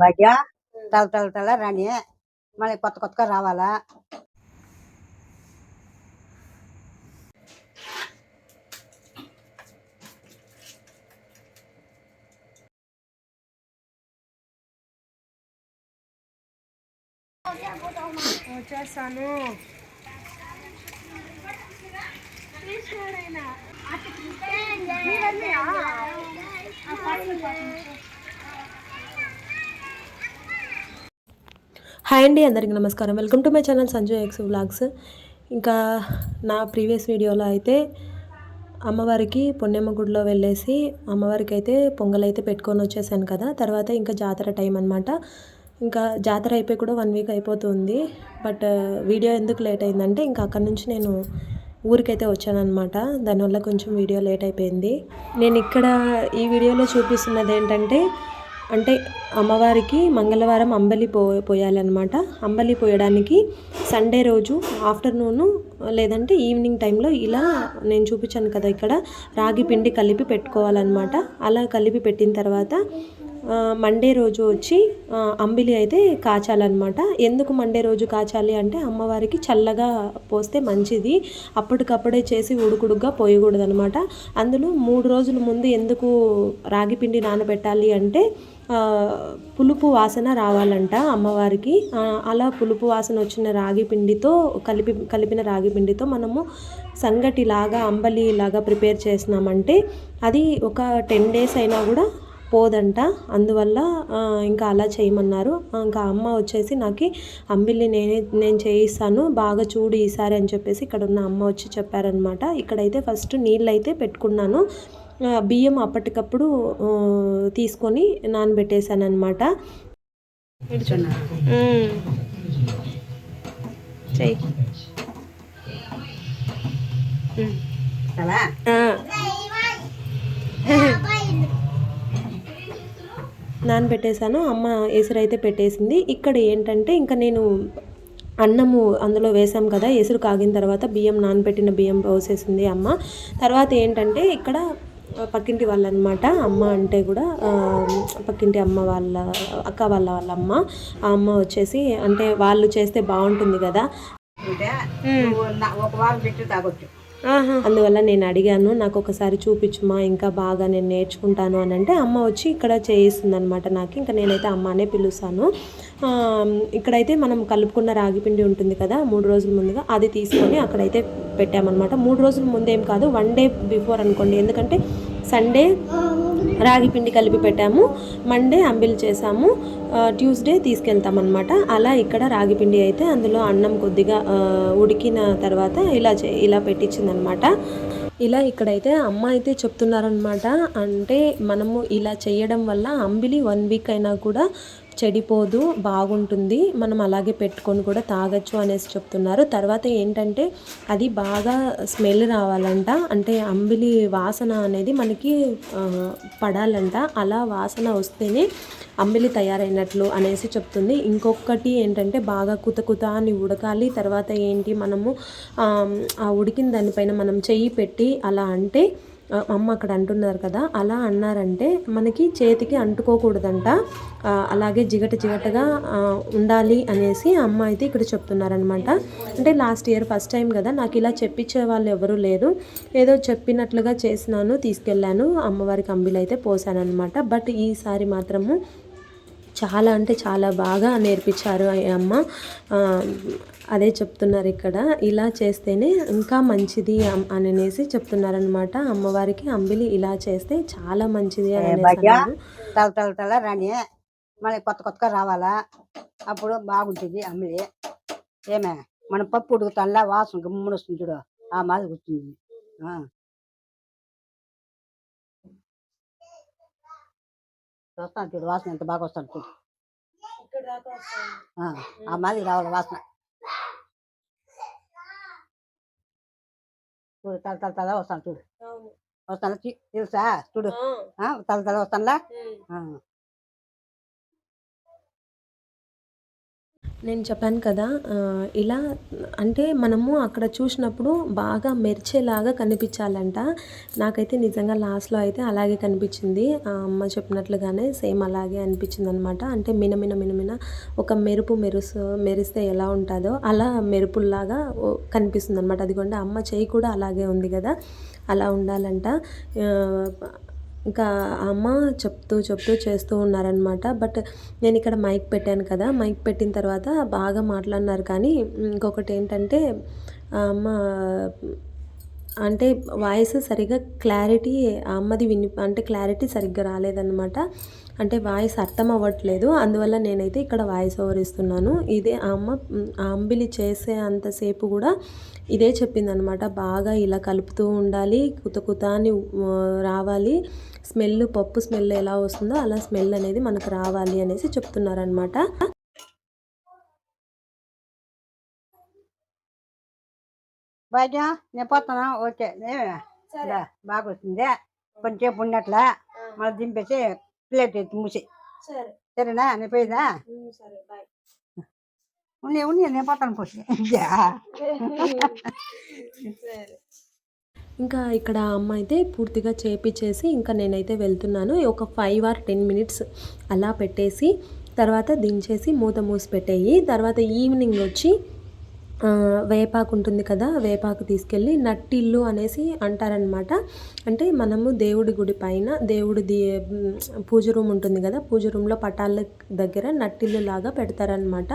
బడ్డ తల తల తల రాని మళ్ళీ కొత్త కొత్తగా రావాలా వచ్చేస్తాను హాయ్ అండి అందరికీ నమస్కారం. Welcome to my channel Sanjay X vlogs ఇంకా నా ప్రీవియస్ వీడియోలో అయితే అమ్మవారికి పుణ్యమ్మ గుడిలో వెళ్ళేసి అమ్మవారికి అయితే పొంగల్ అయితే పెట్టుకొని వచ్చేసాను కదా. తర్వాత ఇంకా జాతర టైం అనమాట ఇంకా జాతర అయిపోయి కూడా వన్ వీక్ అయిపోతుంది. బట్ వీడియో ఎందుకు లేట్ అయిందంటే ఇంకా అక్కడ నుంచి నేను ఊరికైతే వచ్చానమాట దానివల్ల కొంచెం వీడియో లేట్ అయిపోయింది. నేను ఇక్కడ ఈ వీడియోలో చూపిస్తున్నది ఏంటంటే అంటే అమ్మవారికి మంగళవారం అంబలి పో పోయాలన్నమాట. అంబలి పోయడానికి సండే రోజు ఆఫ్టర్నూను లేదంటే ఈవినింగ్ టైంలో ఇలా నేను చూపించాను కదా ఇక్కడ రాగి పిండి కలిపి పెట్టుకోవాలన్నమాట. అలా కలిపి పెట్టిన తర్వాత మండే రోజు వచ్చి అంబిలి అయితే కాచాలన్నమాట. ఎందుకు మండే రోజు కాచాలి అంటే అమ్మవారికి చల్లగా పోస్తే మంచిది. అప్పటికప్పుడే చేసి ఉడుకుడుగ్గా పోయకూడదు అనమాట అందులో మూడు రోజుల ముందు ఎందుకు రాగి పిండి నానబెట్టాలి అంటే పులుపు వాసన రావాలంట అమ్మవారికి. అలా పులుపు వాసన వచ్చిన రాగి పిండితో కలిపి కలిపిన రాగి పిండితో మనము సంగటిలాగా అంబలి లాగా ప్రిపేర్ చేసినామంటే అది ఒక టెన్ డేస్ అయినా కూడా పోదంట. అందువల్ల ఇంకా అలా చేయమన్నారు. ఇంకా అమ్మ వచ్చేసి నాకు అంబిల్ని నేనే నేను చేయిస్తాను బాగా చూడు ఈసారి అని చెప్పేసి ఇక్కడ ఉన్న అమ్మ వచ్చి చెప్పారనమాట. ఇక్కడైతే ఫస్ట్ నీళ్ళు అయితే పెట్టుకున్నాను. బియ్యం అప్పటికప్పుడు తీసుకొని నానబెట్టేశాను అనమాట చెయ్యి నానబెట్టేశాను అమ్మ ఎసురైతే పెట్టేసింది. ఇక్కడ ఏంటంటే ఇంకా నేను అన్నము అందులో వేసాం కదా ఎసురు కాగిన తర్వాత బియ్యం నానబెట్టిన బియ్యం పోసేసింది అమ్మ. తర్వాత ఏంటంటే ఇక్కడ పక్కింటి వాళ్ళనమాట అమ్మ అంటే కూడా పక్కింటి అమ్మ వాళ్ళ అక్క వాళ్ళ వాళ్ళ అమ్మ ఆ అమ్మ వచ్చేసి అంటే వాళ్ళు చేస్తే బాగుంటుంది కదా. ఒక వారం పెట్టి తాగొచ్చు అందువల్ల నేను అడిగాను నాకు ఒకసారి చూపించుమా ఇంకా బాగా నేను నేర్చుకుంటాను అని అంటే అమ్మ వచ్చి ఇక్కడ చేయిస్తుంది అనమాట నాకు. ఇంకా నేనైతే అమ్మనే పిలుస్తాను. ఇక్కడైతే మనం కలుపుకున్న రాగిపిండి ఉంటుంది కదా మూడు రోజుల ముందుగా అది తీసుకొని అక్కడైతే పెట్టామన్నమాట. మూడు రోజుల ముందేం కాదు వన్ డే బిఫోర్ అనుకోండి. ఎందుకంటే సండే రాగి పిండి కలిపి పెట్టాము మండే అంబిల్ చేసాము ట్యూస్డే తీసుకెళ్తామన్నమాట. అలా ఇక్కడ రాగి పిండి అయితే అందులో అన్నం కొద్దిగా ఉడికిన తర్వాత ఇలా చే ఇలా పెట్టించిందనమాట ఇలా ఇక్కడైతే అమ్మ అయితే చెప్తున్నారనమాట అంటే మనము ఇలా చేయడం వల్ల అంబిలి వన్ వీక్ అయినా కూడా చెడిపోదు బాగుంటుంది మనం అలాగే పెట్టుకొని కూడా తాగొచ్చు అనేసి చెప్తున్నారు. తర్వాత ఏంటంటే అది బాగా స్మెల్ రావాలంట. అంటే అంబిలి వాసన అనేది మనకి పడాలంట. అలా వాసన వస్తేనే అంబిలి తయారైనట్లు అనేసి చెప్తుంది. ఇంకొకటి ఏంటంటే బాగా కుత కుత అని ఉడకాలి. తర్వాత ఏంటి మనము ఆ ఉడికిన దానిపైన మనం చెయ్యి పెట్టి అలా అంటే అమ్మ అక్కడ అంటున్నారు కదా అలా అన్నారంటే మనకి చేతికి అంటుకోకూడదంట. అలాగే జిగట జిగటగా ఉండాలి అనేసి అమ్మ అయితే ఇక్కడ చెప్తున్నారనమాట అంటే లాస్ట్ ఇయర్ ఫస్ట్ టైం కదా నాకు ఇలా చెప్పించే వాళ్ళు ఎవరూ లేరు. ఏదో చెప్పినట్లుగా చేసినాను తీసుకెళ్ళాను అమ్మవారికి అంబిలు అయితే పోసాను అనమాట బట్ ఈసారి మాత్రము చాలా అంటే చాలా బాగా నేర్పించారు అమ్మ. అదే చెప్తున్నారు ఇక్కడ. ఇలా చేస్తేనే ఇంకా మంచిది అని అనేసి చెప్తున్నారనమాట అమ్మవారికి అంబిలి ఇలా చేస్తే చాలా మంచిది అని తల తల తల రాని. మళ్ళీ కొత్త కొత్తగా రావాలా? అప్పుడు బాగుంటుంది అంబిలి. ఏమే? మన పప్పు ఉడుకుతాలా వాసన గమ్మున వస్తుంది చూడు. ఆ మాది వస్తుంది. వస్తాను చూడు వాసన ఎంత బాగా వస్తాను చూడు. ఆ మాది రావాలి వాసన. చూడు తల తల తల వస్తాను చూడు. వస్తాను? తెలుసా? చూడు. తల తల వస్తానులా? నేను చెప్పాను కదా ఇలా అంటే మనము అక్కడ చూసినప్పుడు బాగా మెరిచేలాగా కనిపించాలంట. నాకైతే నిజంగా లాస్ట్లో అయితే అలాగే కనిపించింది. ఆ అమ్మ చెప్పినట్లుగానే సేమ్ అలాగే అనిపించింది అనమాట అంటే మినమిన మినమిన ఒక మెరుపు మెరుసు మెరిస్తే ఎలా ఉంటుందో అలా మెరుపుల్లాగా కనిపిస్తుంది అనమాట అదిగోండి అమ్మ చేయి కూడా అలాగే ఉంది కదా అలా ఉండాలంట. ఇంకా అమ్మ చెప్తూ చెప్తూ చేస్తూ ఉన్నారనమాట బట్ నేను ఇక్కడ మైక్ పెట్టాను కదా మైక్ పెట్టిన తర్వాత బాగా మాట్లాడినారు. కానీ ఇంకొకటి ఏంటంటే ఆ అమ్మ అంటే వాయిస్ సరిగ్గా క్లారిటీ అమ్మది విని అంటే క్లారిటీ సరిగ్గా రాలేదన్నమాట. అంటే వాయిస్ అర్థం అవ్వట్లేదు. అందువల్ల నేనైతే ఇక్కడ వాయిస్ ఓవర్ ఇస్తున్నాను. ఇదే ఆ అమ్మ ఆ అంబిలి చేసే అంతసేపు కూడా ఇదే చెప్పిందనమాట బాగా ఇలా కలుపుతూ ఉండాలి కుత కుత అని రావాలి. స్మెల్ పప్పు స్మెల్ ఎలా వస్తుందో అలా స్మెల్ అనేది మనకు రావాలి అనేసి చెప్తున్నారనమాట భాగ్యం నేను పోతున్నా ఓకే వచ్చింది కొంచెంసేపు ఉన్నట్లా మళ్ళీ దింపేసి ప్లేట్ ఎత్తి మూసి. సరే. సరేనా? నేను పోయిందా సరే. బాయ్. ఉన్ని ఉన్ని నేను పోతాను పోసి ఇంకా ఇక్కడ అమ్మ అయితే పూర్తిగా చేపించేసి ఇంకా నేనైతే వెళ్తున్నాను. ఒక ఫైవ్ ఆర్ టెన్ మినిట్స్ అలా పెట్టేసి తర్వాత దించేసి మూత మూసి పెట్టేయి. తర్వాత ఈవినింగ్ వచ్చి వేపాకు ఉంటుంది కదా వేపాకు తీసుకెళ్ళి నట్టిల్లు అనేసి అంటారనమాట అంటే మనము దేవుడి గుడి పైన దేవుడి పూజ రూమ్ ఉంటుంది కదా పూజ రూమ్లో పటాల దగ్గర నట్టిల్లు లాగా పెడతారనమాట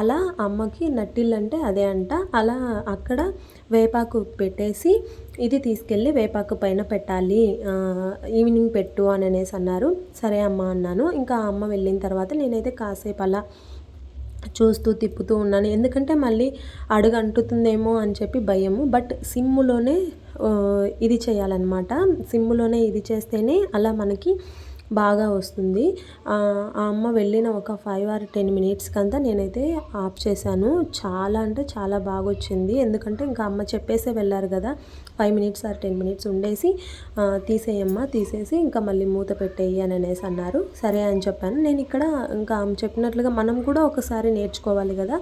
అలా అమ్మకి నట్టిల్లు అంటే అదే అంట. అలా అక్కడ వేపాకు పెట్టేసి ఇది తీసుకెళ్ళి వేపాకు పైన పెట్టాలి. ఈవినింగ్ పెట్టు అని అనేసి అన్నారు. సరే అమ్మ అన్నాను. ఇంకా అమ్మ వెళ్ళిన తర్వాత నేనైతే కాసేపు అలా చూస్తూ తిప్పుతూ ఉన్నాను. ఎందుకంటే మళ్ళీ అడుగు అంటుతుందేమో అని చెప్పి భయము. బట్ సిమ్ములోనే ఇది చేయాలన్నమాట. సిమ్ములోనే ఇది చేస్తేనే అలా మనకి బాగా వస్తుంది. ఆ అమ్మ వెళ్ళిన ఒక ఫైవ్ ఆర్ టెన్ మినిట్స్కి అంతా నేనైతే ఆఫ్ చేశాను. చాలా అంటే చాలా బాగా వచ్చింది ఎందుకంటే ఇంకా అమ్మ చెప్పేసే వెళ్ళారు కదా five minutes or ten minutes ఉండేసి తీసేయమ్మ తీసేసి ఇంకా మళ్ళీ మూత పెట్టేయి అని అనేసి అన్నారు. సరే అని చెప్పాను. నేను ఇక్కడ ఇంకా ఆమె చెప్పినట్లుగా మనం కూడా ఒకసారి నేర్చుకోవాలి కదా.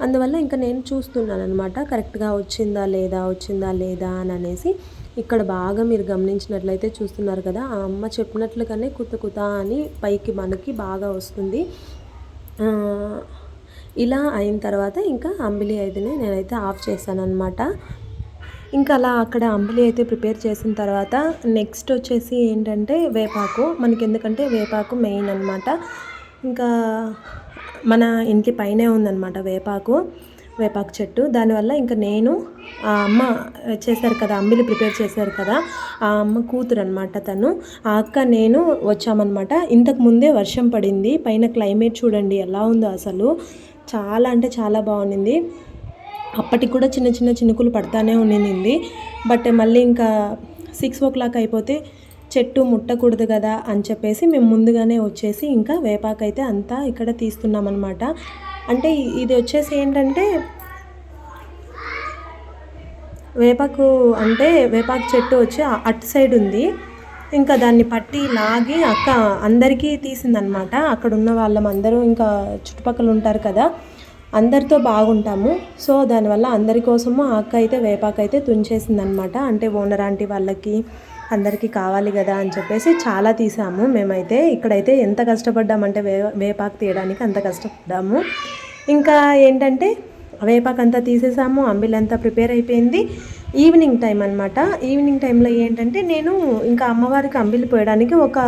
అందువల్ల ఇంకా నేను చూస్తున్నాను అనమాట కరెక్ట్గా వచ్చిందా లేదా వచ్చిందా లేదా అని అనేసి. ఇక్కడ బాగా మీరు గమనించినట్లయితే చూస్తున్నారు కదా ఆ అమ్మ చెప్పినట్లుగానే కుత కుత అని పైకి మనకి బాగా వస్తుంది. ఇలా అయిన తర్వాత ఇంకా అంబిలి అయితేనే నేనైతే ఆఫ్ చేశాను అనమాట ఇంకా అలా అక్కడ అంబలి అయితే ప్రిపేర్ చేసిన తర్వాత నెక్స్ట్ వచ్చేసి ఏంటంటే వేపాకు మనకి ఎందుకంటే వేపాకు మెయిన్ అనమాట ఇంకా మన ఇంటి పైనే ఉందన్నమాట వేపాకు వేపాకు చెట్టు. దానివల్ల ఇంకా నేను ఆ అమ్మ చేశారు కదా అంబిలి ప్రిపేర్ చేశారు కదా ఆ అమ్మ కూతురు అనమాట తను. ఆ అక్క నేను వచ్చామన్నమాట. ఇంతకు ముందే వర్షం పడింది. పైన క్లైమేట్ చూడండి ఎలా ఉందో అసలు. చాలా అంటే చాలా బాగుంది అప్పటికి కూడా చిన్న చిన్న చినుకులు పడతానే ఉండింది. బట్ మళ్ళీ ఇంకా సిక్స్ ఓ క్లాక్ అయిపోతే చెట్టు ముట్టకూడదు కదా అని చెప్పేసి మేము ముందుగానే వచ్చేసి ఇంకా వేపాకు అయితే అంతా ఇక్కడ తీస్తున్నాం అనమాట అంటే ఇది వచ్చేసి ఏంటంటే వేపాకు అంటే వేపాకు చెట్టు వచ్చి అటు సైడ్ ఉంది. ఇంకా దాన్ని పట్టి లాగి అక్క అందరికీ తీసిందనమాట అక్కడ ఉన్న వాళ్ళం అందరూ ఇంకా చుట్టుపక్కల ఉంటారు కదా అందరితో బాగుంటాము. సో దానివల్ల అందరి కోసము ఆ అక్క అయితే వేపాకు అయితే తుంచేసిందనమాట అంటే ఓనర్ ఆంటీ వాళ్ళకి అందరికీ కావాలి కదా అని చెప్పేసి చాలా తీసాము. మేమైతే ఇక్కడైతే ఎంత కష్టపడ్డామంటే వే వేపాకు తీయడానికి అంత కష్టపడ్డాము. ఇంకా ఏంటంటే వేపాకు అంతా తీసేసాము అంబిల్ అంతా ప్రిపేర్ అయిపోయింది. ఈవినింగ్ టైం అనమాట ఈవినింగ్ టైంలో ఏంటంటే నేను ఇంకా అమ్మవారికి అంబిలి పోయడానికి ఒక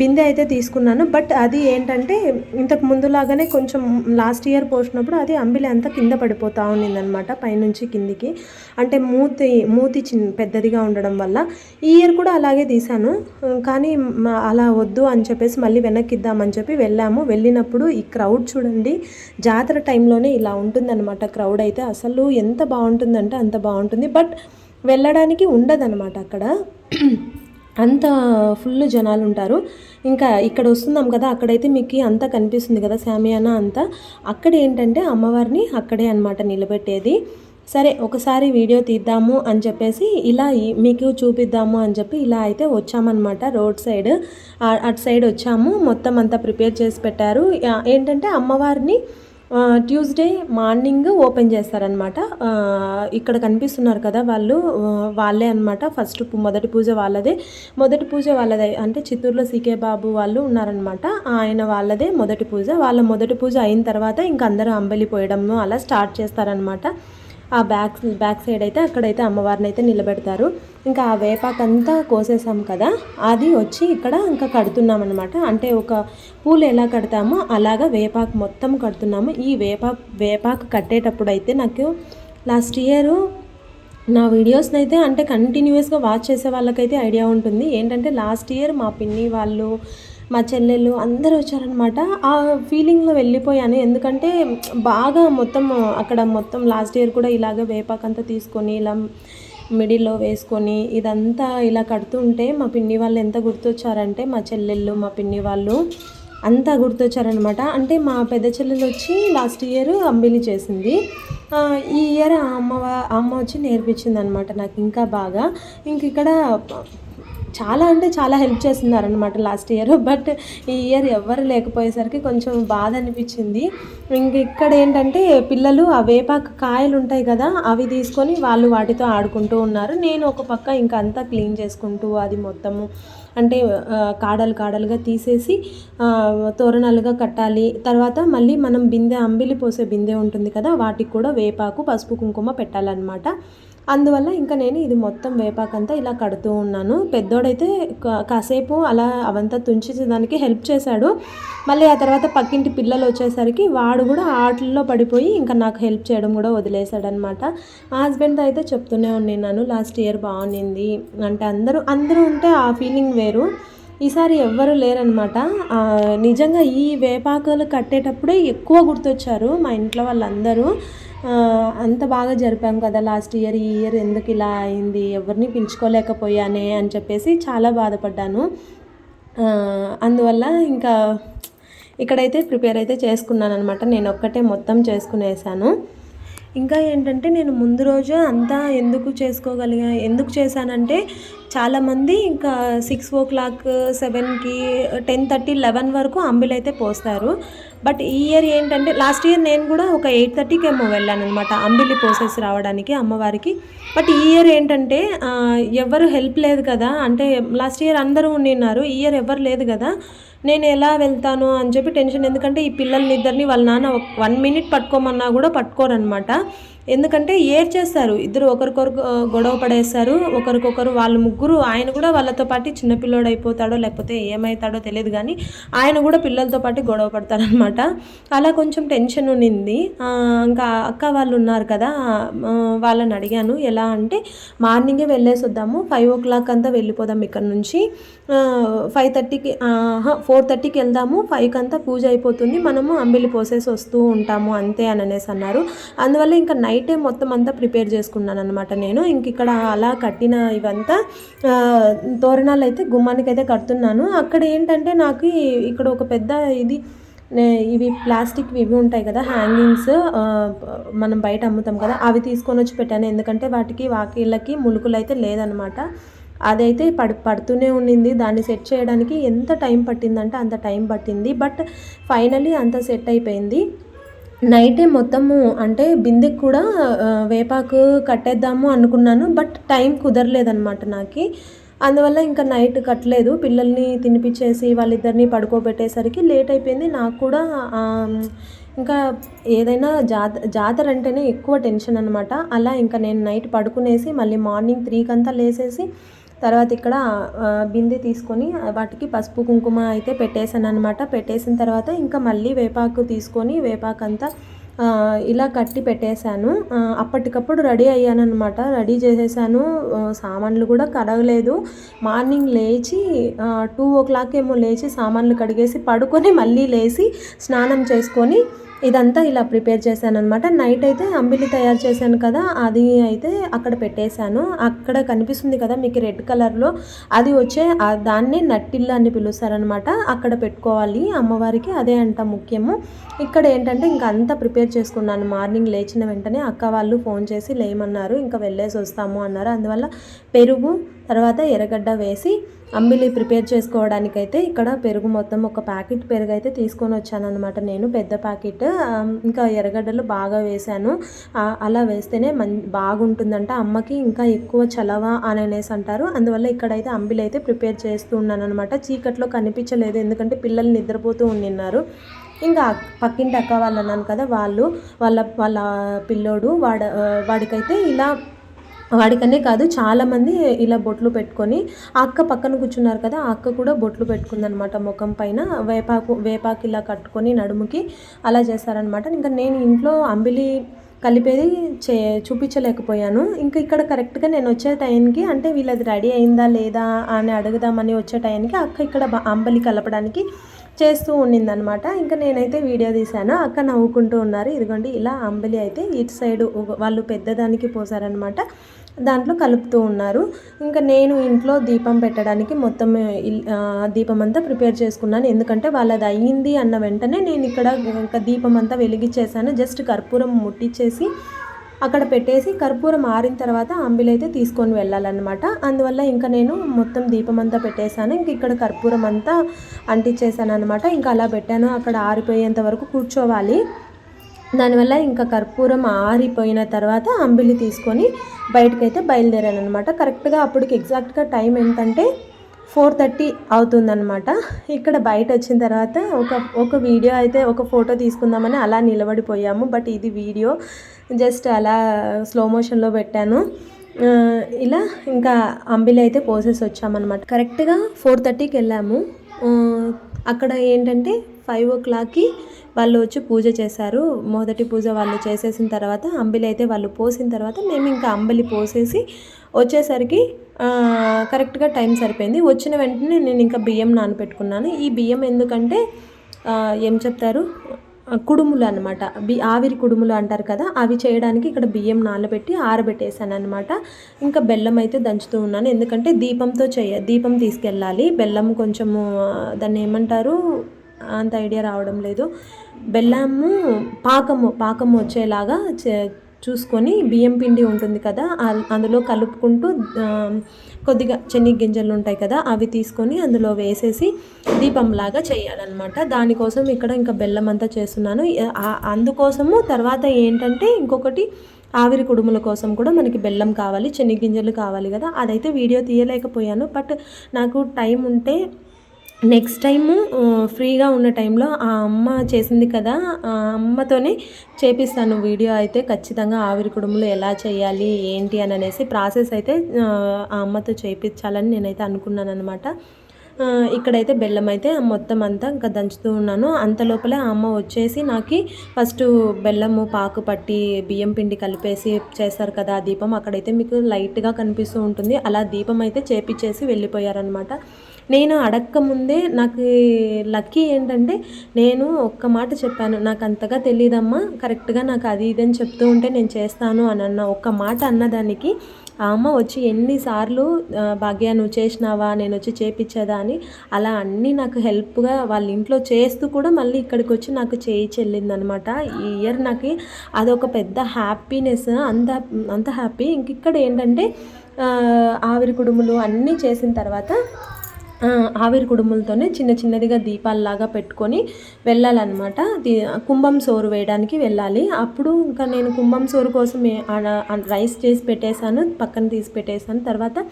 బిందె అయితే తీసుకున్నాను. బట్ అది ఏంటంటే ఇంతకు ముందులాగానే కొంచెం లాస్ట్ ఇయర్ పోసినప్పుడు అది అంబిలి అంతా కింద పడిపోతూ ఉండిందనమాట పైనుంచి కిందికి. అంటే మూతి మూతి చిన్న పెద్దదిగా ఉండడం వల్ల. ఈ ఇయర్ కూడా అలాగే తీశాను. కానీ అలా వద్దు అని చెప్పేసి మళ్ళీ వెనక్కి ఇద్దామని చెప్పి వెళ్ళాము. వెళ్ళినప్పుడు ఈ క్రౌడ్ చూడండి జాతర టైంలోనే ఇలా ఉంటుందన్నమాట క్రౌడ్ అయితే. అసలు ఎంత బాగుంటుందంటే అంత బాగుంటుంది. బట్ వెళ్ళడానికి ఉండదన్నమాట అక్కడ. అంత ఫుల్ జనాలు ఉంటారు ఇంకా ఇక్కడ వస్తున్నాం కదా అక్కడైతే మీకు అంతా కనిపిస్తుంది కదా శామియానా అంతా. అక్కడ ఏంటంటే అమ్మవారిని అక్కడే అనమాట నిలబెట్టేది. సరే ఒకసారి వీడియో తీద్దాము అని చెప్పేసి ఇలా మీకు చూపిద్దాము అని చెప్పి ఇలా అయితే వచ్చామన్నమాట రోడ్ సైడ్. అటు సైడ్ వచ్చాము మొత్తం అంతా ప్రిపేర్ చేసి పెట్టారు. ఏంటంటే అమ్మవారిని ట్యూస్డే మార్నింగ్ ఓపెన్ చేస్తారనమాట ఇక్కడ కనిపిస్తున్నారు కదా వాళ్ళు వాళ్ళే అనమాట ఫస్ట్ మొదటి పూజ వాళ్ళదే. మొదటి పూజ వాళ్ళదే అంటే చిత్తూరులో సీకే బాబు వాళ్ళు ఉన్నారనమాట ఆయన వాళ్ళదే మొదటి పూజ. వాళ్ళ మొదటి పూజ అయిన తర్వాత ఇంకా అందరూ అంబలి పోయడము అలా స్టార్ట్ చేస్తారనమాట ఆ బ్యాక్ బ్యాక్ సైడ్ అయితే అక్కడైతే అమ్మవారిని అయితే నిలబెడతారు. ఇంకా ఆ వేపాకంతా కోసేసాం కదా అది వచ్చి ఇక్కడ ఇంకా కడుతున్నాం అనమాట అంటే ఒక పూలు ఎలా కడతామో అలాగా వేపాకు మొత్తం కడుతున్నాము. ఈ వేపాకు వేపాకు కట్టేటప్పుడు అయితే నాకు లాస్ట్ ఇయర్ నా వీడియోస్ని అయితే అంటే కంటిన్యూస్గా వాచ్ చేసే వాళ్ళకైతే ఐడియా ఉంటుంది. ఏంటంటే లాస్ట్ ఇయర్ మా పిన్ని వాళ్ళు మా చెల్లెళ్ళు అందరూ వచ్చారనమాట ఆ ఫీలింగ్లో వెళ్ళిపోయాను. ఎందుకంటే బాగా మొత్తం అక్కడ మొత్తం లాస్ట్ ఇయర్ కూడా ఇలాగ వేపాకంతా తీసుకొని ఇలా మిడిల్లో వేసుకొని ఇదంతా ఇలా కడుతూ ఉంటే మా పిన్ని వాళ్ళు ఎంత గుర్తొచ్చారంటే మా చెల్లెళ్ళు మా పిన్ని వాళ్ళు అంతా గుర్తొచ్చారనమాట అంటే మా పెద్ద చెల్లెలు వచ్చి లాస్ట్ ఇయర్ అంబిలి చేసింది. ఈ ఇయర్ ఆ అమ్మ అమ్మ వచ్చి నేర్పించింది అనమాట నాకు ఇంకా బాగా. ఇంక ఇక్కడ చాలా అంటే చాలా హెల్ప్ చేస్తున్నారనమాట లాస్ట్ ఇయర్ బట్ ఈ ఇయర్ ఎవ్వరు లేకపోయేసరికి కొంచెం బాధ అనిపించింది. ఇంక ఇక్కడ ఏంటంటే పిల్లలు ఆ వేపాకు కాయలు ఉంటాయి కదా అవి తీసుకొని వాళ్ళు వాటితో ఆడుకుంటూ ఉన్నారు. నేను ఒక పక్క ఇంకా అంతా క్లీన్ చేసుకుంటూ అది మొత్తము అంటే కాడలు కాడలుగా తీసేసి తోరణాలుగా కట్టాలి. తర్వాత మళ్ళీ మనం బిందె అంబిలి పోసే బిందె ఉంటుంది కదా వాటికి కూడా వేపాకు పసుపు కుంకుమ పెట్టాలన్నమాట. అందువల్ల ఇంకా నేను ఇది మొత్తం వేపాకంతా ఇలా కడుతూ ఉన్నాను. పెద్దోడైతే కా- కాసేపు అలా అవంతా తుంచేదానికి హెల్ప్ చేశాడు. మళ్ళీ ఆ తర్వాత పక్కింటి పిల్లలు వచ్చేసరికి వాడు కూడా ఆటల్లో పడిపోయి ఇంకా నాకు హెల్ప్ చేయడం కూడా వదిలేశాడనమాట. మా హస్బెండ్తో అయితే చెప్తూనే ఉన్నాను లాస్ట్ ఇయర్ బాగుండింది. అంటే అందరూ అందరూ ఉంటే ఆ ఫీలింగ్ వేరు. ఈసారి ఎవ్వరు లేరనమాట. నిజంగా ఈ వేపాకులు కట్టేటప్పుడే ఎక్కువ గుర్తొచ్చారు మా ఇంట్లో వాళ్ళందరూ. అంత బాగా జరిపాం కదా లాస్ట్ ఇయర్ ఈ ఇయర్ ఎందుకు ఇలా అయింది ఎవరిని పిలుచుకోలేకపోయానే అని చెప్పేసి చాలా బాధపడ్డాను. అందువల్ల ఇంకా ఇక్కడైతే ప్రిపేర్ అయితే చేసుకున్నాను అనమాట నేను ఒక్కటే మొత్తం చేసుకునేసాను. ఇంకా ఏంటంటే నేను ముందు రోజు అంతా ఎందుకు చేసుకోగలిగా ఎందుకు చేశానంటే చాలామంది ఇంకా సిక్స్ ఓ క్లాక్ సెవెన్కి టెన్ థర్టీ లెవెన్ వరకు అంబిలు అయితే పోస్తారు. బట్ ఈ ఇయర్ ఏంటంటే లాస్ట్ ఇయర్ నేను కూడా ఒక ఎయిట్ థర్టీకి ఏమో వెళ్ళాను అనమాట అంబిలి పోసేసి రావడానికి అమ్మవారికి. బట్ ఈ ఇయర్ ఏంటంటే ఎవరు హెల్ప్ లేదు కదా అంటే లాస్ట్ ఇయర్ అందరూ ఉండిన్నారు ఈ ఇయర్ ఎవరు లేదు కదా నేను ఎలా వెళ్తాను అని చెప్పి టెన్షన్. ఎందుకంటే ఈ పిల్లల్ని ఇద్దరిని వాళ్ళ నాన్న వన్ మినిట్ పట్టుకోమన్నా కూడా పట్టుకోరనమాట ఎందుకంటే ఏడ్ చేస్తారు ఇద్దరు ఒకరికొకరు గొడవ పడేస్తారు. ఒకరికొకరు వాళ్ళు ముగ్గురు ఆయన కూడా వాళ్ళతో పాటు చిన్నపిల్లోడు అయిపోతాడో లేకపోతే ఏమవుతాడో తెలియదు కానీ ఆయన కూడా పిల్లలతో పాటు గొడవ పడతారనమాట అలా కొంచెం టెన్షన్ ఉన్నింది. ఇంకా అక్క వాళ్ళు ఉన్నారు కదా వాళ్ళని అడిగాను. ఎలా అంటే మార్నింగే వెళ్ళేసి వద్దాము ఫైవ్ ఓ క్లాక్ అంతా వెళ్ళిపోదాం ఇక్కడ నుంచి. ఫైవ్ థర్టీకి ఫోర్ థర్టీకి వెళ్దాము ఫైవ్కి అంతా పూజ అయిపోతుంది మనము అంబిలి పోసేసి వస్తూ ఉంటాము అంతే అని అనేసి అన్నారు. అందువల్ల ఇంకా నైట్ మొత్తం అంతా ప్రిపేర్ చేసుకున్నాను అనమాట నేను. ఇంక ఇక్కడ అలా కట్టిన ఇవంతా తోరణాలు అయితే గుమ్మానికి అయితే కడుతున్నాను. అక్కడ ఏంటంటే నాకు ఇక్కడ ఒక పెద్ద ఇది నే- ఇవి ప్లాస్టిక్ ఇవి ఉంటాయి కదా హ్యాంగింగ్స్ మనం బయట అమ్ముతాం కదా అవి తీసుకొని వచ్చి పెట్టాను. ఎందుకంటే వాటికి వాకిళ్ళకి ములుకులు అయితే లేదనమాట అదైతే పడు పడుతూనే ఉండింది. దాన్ని సెట్ చేయడానికి ఎంత టైం పట్టిందంటే అంత టైం పట్టింది. బట్ ఫైనలీ అంత సెట్ అయిపోయింది. నైటే మొత్తము అంటే బిందెకి కూడా వేపాకు కట్టేద్దాము అనుకున్నాను బట్ టైం కుదరలేదనమాట నాకు. అందువల్ల ఇంకా నైట్ కట్టలేదు. పిల్లల్ని తినిపించేసి వాళ్ళిద్దరిని పడుకోబెట్టేసరికి లేట్ అయిపోయింది. నాకు కూడా ఇంకా ఏదైనా జాత జాతర అంటేనే ఎక్కువ టెన్షన్ అనమాట అలా ఇంకా నేను నైట్ పడుకునేసి మళ్ళీ మార్నింగ్ త్రీకి అంతా లేసేసి తర్వాత ఇక్కడ బిందె తీసుకొని వాటికి పసుపు కుంకుమ అయితే పెట్టేశాను అనమాట పెట్టేసిన తర్వాత ఇంకా మళ్ళీ వేపాకు తీసుకొని వేపాకు అంతా ఇలా కట్టి పెట్టేశాను. అప్పటికప్పుడు రెడీ అయ్యానమాట రెడీ చేసేసాను. సామాన్లు కూడా కడగలేదు. మార్నింగ్ లేచి టూ ఓ క్లాక్ ఏమో లేచి సామాన్లు కడిగేసి పడుకొని మళ్ళీ లేచి స్నానం చేసుకొని ఇదంతా ఇలా ప్రిపేర్ చేశాను అనమాట నైట్ అయితే అంబిలి తయారు చేశాను కదా అది అయితే అక్కడ పెట్టేశాను. అక్కడ కనిపిస్తుంది కదా మీకు రెడ్ కలర్లో అది వచ్చే దాన్ని నట్టిల్లు అని పిలుస్తారనమాట అక్కడ పెట్టుకోవాలి అమ్మవారికి అదే అంట ముఖ్యము. ఇక్కడ ఏంటంటే ఇంకా అంతా ప్రిపేర్ చేసుకున్నాను. మార్నింగ్ లేచిన వెంటనే అక్క వాళ్ళు ఫోన్ చేసి లేమన్నారు ఇంకా వెళ్ళేసి వస్తాము అన్నారు. అందువల్ల పెరుగు తర్వాత ఎర్రగడ్డ వేసి అంబిలి ప్రిపేర్ చేసుకోవడానికైతే ఇక్కడ పెరుగు మొత్తం ఒక ప్యాకెట్ పెరుగు అయితే తీసుకొని వచ్చాను అనమాట నేను పెద్ద ప్యాకెట్ ఇంకా ఎర్రగడ్డలు బాగా వేశాను. అలా వేస్తేనే మన్ బాగుంటుందంట. అమ్మకి ఇంకా ఎక్కువ చలవ అని అనేసి అంటారు. అందువల్ల ఇక్కడైతే అంబిలి అయితే ప్రిపేర్ చేస్తూ ఉన్నాను అనమాట చీకట్లో కనిపించలేదు ఎందుకంటే పిల్లలు నిద్రపోతూ ఉండిన్నారు. ఇంకా పక్కింటి అక్క వాళ్ళు అన్నాను కదా వాళ్ళు వాళ్ళ వాళ్ళ పిల్లోడు వాడ వాడికైతే ఇలా వాడికనే కాదు చాలామంది ఇలా బొట్లు పెట్టుకొని ఆ అక్క పక్కన కూర్చున్నారు కదా ఆ అక్క కూడా బొట్లు పెట్టుకుందనమాట ముఖం పైన వేపాకు వేపాకు ఇలా కట్టుకొని నడుముకి అలా చేస్తారనమాట ఇంకా నేను ఇంట్లో అంబిలి కలిపేది చే చూపించలేకపోయాను. ఇంకా ఇక్కడ కరెక్ట్గా నేను వచ్చే టైంకి అంటే వీళ్ళది రెడీ అయిందా లేదా అని అడుగుదామని వచ్చే టైంకి అక్క ఇక్కడ అంబలి కలపడానికి చేస్తూ ఉండిందనమాట ఇంకా నేనైతే వీడియో తీశాను. అక్క నవ్వుకుంటూ ఉన్నారు. ఇదిగోండి ఇలా అంబలి అయితే ఇటు సైడ్ వాళ్ళు పెద్దదానికి పోసారనమాట దాంట్లో కలుపుతూ ఉన్నారు. ఇంకా నేను ఇంట్లో దీపం పెట్టడానికి మొత్తం దీపం అంతా ప్రిపేర్ చేసుకున్నాను. ఎందుకంటే వాళ్ళది అయ్యింది అన్న వెంటనే నేను ఇక్కడ ఇంకా దీపం అంతా వెలిగించేసాను జస్ట్ కర్పూరం ముట్టించేసి అక్కడ పెట్టేసి కర్పూరం ఆరిన తర్వాత అంబిలి అయితే తీసుకొని వెళ్ళాలన్నమాట. అందువల్ల ఇంకా నేను మొత్తం దీపం అంతా పెట్టేశాను. ఇంక ఇక్కడ కర్పూరం అంతా అంటించేసాను అనమాట ఇంకా అలా పెట్టాను. అక్కడ ఆరిపోయేంత వరకు కూర్చోవాలి. దానివల్ల ఇంకా కర్పూరం ఆరిపోయిన తర్వాత అంబిలి తీసుకొని బయటకైతే బయలుదేరాను అనమాట కరెక్ట్గా అప్పటికి ఎగ్జాక్ట్గా టైం ఏంటంటే ఫోర్ థర్టీ అవుతుందన్నమాట. ఇక్కడ బయట వచ్చిన తర్వాత ఒక ఒక వీడియో అయితే ఒక ఫోటో తీసుకుందామని అలా నిలబడిపోయాము. బట్ ఇది వీడియో జస్ట్ అలా స్లో మోషన్లో పెట్టాను. ఇలా ఇంకా అంబిలి అయితే పోసేసి వచ్చామన్నమాట. కరెక్ట్గా ఫోర్ థర్టీకి వెళ్ళాము. అక్కడ ఏంటంటే ఫైవ్ ఓ క్లాక్కి వాళ్ళు వచ్చి పూజ చేశారు. మొదటి పూజ వాళ్ళు చేసేసిన తర్వాత అంబిలి అయితే వాళ్ళు పోసిన తర్వాత మేము ఇంకా అంబలి పోసేసి వచ్చేసరికి కరెక్ట్గా టైం సరిపోయింది. వచ్చిన వెంటనే నేను ఇంకా బియ్యం నానబెట్టుకున్నాను. ఈ బియ్యం ఎందుకంటే ఏం చెప్తారు? కుడుములు అనమాట బి ఆవిరి కుడుములు అంటారు కదా అవి చేయడానికి ఇక్కడ బియ్యం నానబెట్టి ఆరబెట్టేసాను అనమాట ఇంకా బెల్లం అయితే దంచుతూ ఉన్నాను. ఎందుకంటే దీపంతో చేయ దీపం తీసుకెళ్ళాలి. బెల్లం కొంచెము దాన్ని ఏమంటారు? అంత ఐడియా రావడం లేదు. బెల్లము పాకము పాకము వచ్చేలాగా చే- చూసుకొని బియ్యం పిండి ఉంటుంది కదా అందులో కలుపుకుంటూ కొద్దిగా శనగ గింజలు ఉంటాయి కదా అవి తీసుకొని అందులో వేసేసి దీపంలాగా చేయాలన్నమాట. దానికోసం ఇక్కడ ఇంకా బెల్లం అంతా చేస్తున్నాను. అందుకోసము తర్వాత ఏంటంటే ఇంకొకటి ఆవిరి కుడుముల కోసం కూడా మనకి బెల్లం కావాలి చెనిగ్గింజలు కావాలి కదా అదైతే వీడియో తీయలేకపోయాను. బట్ నాకు టైం ఉంటే నెక్స్ట్ టైము ఫ్రీగా ఉన్న టైంలో ఆ అమ్మ చేసింది కదా ఆ అమ్మతోనే చేపిస్తాను వీడియో అయితే. ఖచ్చితంగా ఆవిరి కుడుములు ఎలా చేయాలి ఏంటి అని అనేసి ప్రాసెస్ అయితే ఆ, అమ్మతో చేయించాలని నేనైతే అనుకున్నాను అనమాట ఇక్కడైతే బెల్లం అయితే మొత్తం అంతా ఇంకా దంచుతూ ఉన్నాను. అంత లోపలే ఆ అమ్మ వచ్చేసి నాకు ఫస్ట్ బెల్లము పాకు పట్టి బియ్యం పిండి కలిపేసి చేస్తారు కదా ఆ దీపం. అక్కడైతే మీకు లైట్గా కనిపిస్తూ ఉంటుంది. అలా దీపం అయితే చేపించేసి వెళ్ళిపోయారనమాట నేను అడక్క ముందే నాకు లక్కీ ఏంటంటే నేను ఒక్క మాట చెప్పాను. నాకు అంతగా తెలియదమ్మా కరెక్ట్గా నాకు అది ఇది అని చెప్తూ ఉంటే నేను చేస్తాను అని అన్న ఒక్క మాట అన్నదానికి ఆ అమ్మ వచ్చి ఎన్నిసార్లు భాగ్య నువ్వు చేసినావా? నేను వచ్చి చేపించేదా అని అలా అన్నీ నాకు హెల్ప్గా వాళ్ళ ఇంట్లో చేస్తూ కూడా మళ్ళీ ఇక్కడికి వచ్చి నాకు చేయి చెల్లిందనమాట. ఈ ఇయర్ నాకు అదొక పెద్ద హ్యాపీనెస్ అంత అంత హ్యాపీ. ఇంక ఇక్కడ ఏంటంటే ఆవిరి కుడుములు అన్నీ చేసిన తర్వాత ఆవిరి కుడుములతోనే చిన్న చిన్నదిగా దీపాలలాగా పెట్టుకొని వెళ్ళాలన్నమాట. కుంభం సోరు వేయడానికి వెళ్ళాలి. అప్పుడు ఇంకా నేను కుంభం సోరు కోసం ఆడ- రైస్ చేసి పెట్టేశాను పక్కన తీసి పెట్టేశాను. తర్వాత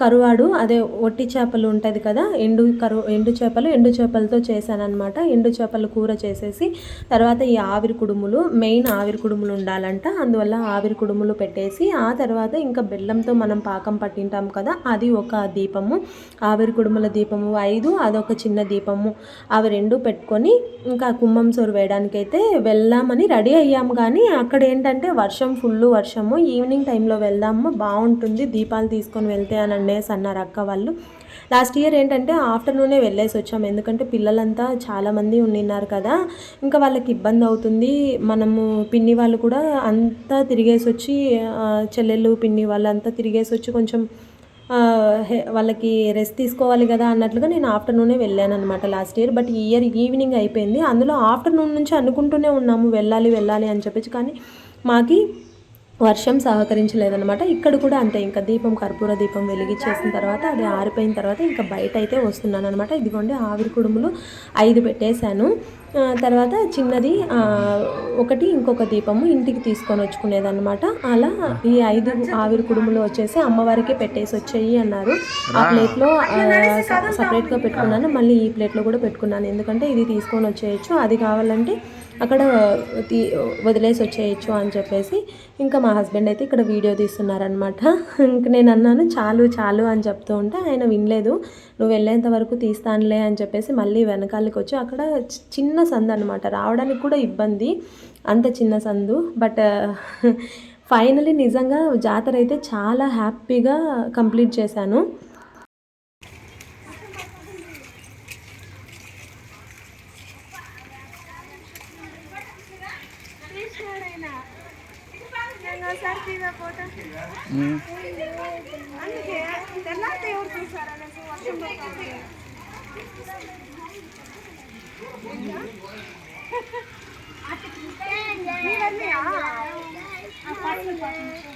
కరువాడు అదే ఒట్టి చేపలు ఉంటుంది కదా ఎండు కరు ఎండు చేపలు ఎండు చేపలతో చేశానమాట ఎండు చేపల కూర చేసేసి తర్వాత ఈ ఆవిరి కుడుములు మెయిన్ ఆవిరి కుడుములు ఉండాలంట. అందువల్ల ఆవిరి కుడుములు పెట్టేసి ఆ తర్వాత ఇంకా బెల్లంతో మనం పాకం పట్టింటాం కదా అది ఒక దీపము. ఆవిరి కుడుముల దీపము ఐదు అదొక చిన్న దీపము. అవి రెండు పెట్టుకొని ఇంకా కుంభం సొరు వేయడానికైతే వెళ్దామని రెడీ అయ్యాము కానీ అక్కడ ఏంటంటే వర్షం ఫుల్ వర్షము. ఈవినింగ్ టైంలో వెళ్దాము బాగుంటుంది. దీపాలు తీసుకొని వెళ్తే అని సండేస్ అన్నారు అక్క వాళ్ళు. లాస్ట్ ఇయర్ ఏంటంటే ఆఫ్టర్నూనే వెళ్ళేసి వచ్చాము. ఎందుకంటే పిల్లలంతా చాలామంది ఉండిన్నారు కదా. ఇంకా వాళ్ళకి ఇబ్బంది అవుతుంది. మనము పిన్ని వాళ్ళు కూడా అంతా తిరిగేసి వచ్చి చెల్లెళ్ళు పిన్ని వాళ్ళంతా తిరిగేసి వచ్చి కొంచెం వాళ్ళకి రెస్ట్ తీసుకోవాలి కదా అన్నట్లుగా నేను ఆఫ్టర్నూనే వెళ్ళాను అనమాట లాస్ట్ ఇయర్ బట్ ఈ ఇయర్ ఈవినింగ్ అయిపోయింది. అందులో ఆఫ్టర్నూన్ నుంచి అనుకుంటూనే ఉన్నాము. వెళ్ళాలి వెళ్ళాలి అని చెప్పేసి. కానీ మాకి వర్షం సహకరించలేదన్నమాట. ఇక్కడ కూడా అంతే ఇంకా దీపం కర్పూర దీపం వెలిగించేసిన తర్వాత అది ఆరిపోయిన తర్వాత ఇంకా బయట అయితే వస్తున్నాను అనమాట ఇదిగోండి ఆవిరి కుడుములు ఐదు పెట్టేశాను. తర్వాత చిన్నది ఒకటి ఇంకొక దీపము ఇంటికి తీసుకొని వచ్చుకునేదన్నమాట. అలా ఈ ఐదు ఆవిరి కుడుములు వచ్చేసి అమ్మవారికే పెట్టేసి వచ్చాయి అన్నారు. ఆ ప్లేట్లో సపరేట్గా పెట్టుకున్నాను. మళ్ళీ ఈ ప్లేట్లో కూడా పెట్టుకున్నాను. ఎందుకంటే ఇది తీసుకొని వచ్చేయచ్చు. అది కావాలంటే అక్కడ తీ వదిలేసి వచ్చేయచ్చు అని చెప్పేసి ఇంకా మా హస్బెండ్ అయితే ఇక్కడ వీడియో తీస్తున్నారనమాట ఇంక నేను అన్నాను చాలు చాలు అని చెప్తూ ఉంటే ఆయన వినలేదు. నువ్వు వెళ్ళేంత వరకు తీస్తానులే అని చెప్పేసి మళ్ళీ వెనకాలకి వచ్చి అక్కడ చిన్న సందు అనమాట రావడానికి కూడా ఇబ్బంది అంత చిన్న సందు. బట్ ఫైనలీ నిజంగా జాతర అయితే చాలా హ్యాపీగా కంప్లీట్ చేశాను. నేను ఒకసారి తీసా ఫోటో అందుకే తెల్లారితే ఎవరు తీసారనేసి వర్షం పడుతుంది నీవన్నీయా? ఆ, పర్లేదు, పర్లేదు.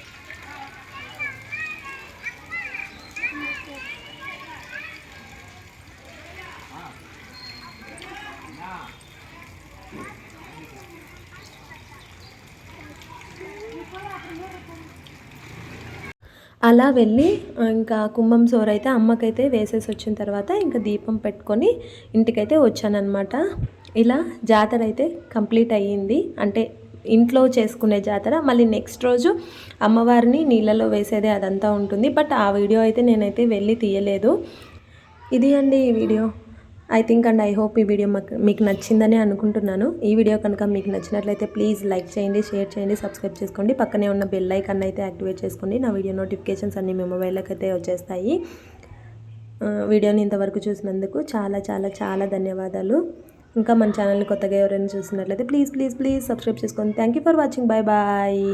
అలా వెళ్ళి ఇంకా కుంభం సోర్ అయితే అమ్మకైతే వేసేసి వచ్చిన తర్వాత ఇంకా దీపం పెట్టుకొని ఇంటికైతే వచ్చానన్నమాట. ఇలా జాతర అయితే కంప్లీట్ అయ్యింది. అంటే ఇంట్లో చేసుకునే జాతర మళ్ళీ నెక్స్ట్ రోజు అమ్మవారిని నీళ్ళలో వేసేదే అదంతా ఉంటుంది. బట్ ఆ వీడియో అయితే నేనైతే వెళ్ళి తీయలేదు. ఇది అండి ఈ video. I think and I hope ఈ వీడియో మాకు మీకు నచ్చిందని అనుకుంటున్నాను. ఈ వీడియో కనుక మీకు నచ్చినట్లయితే ప్లీజ్ లైక్ చేయండి షేర్ చేయండి సబ్స్క్రైబ్ చేసుకోండి. పక్కనే ఉన్న బెల్ ఐకన్ అయితే యాక్టివేట్ చేసుకోండి. నా వీడియో నోటిఫికేషన్స్ అన్నీ మీ మొబైల్లోకి అయితే వచ్చేస్తాయి. వీడియోని ఇంతవరకు చూసినందుకు చాలా చాలా చాలా ధన్యవాదాలు. ఇంకా మన ఛానల్ని కొత్తగా ఎవరైనా చూసినట్లయితే ప్లీజ్ ప్లీజ్ ప్లీజ్ సబ్స్క్రైబ్ చేసుకోండి thank you for watching bye bye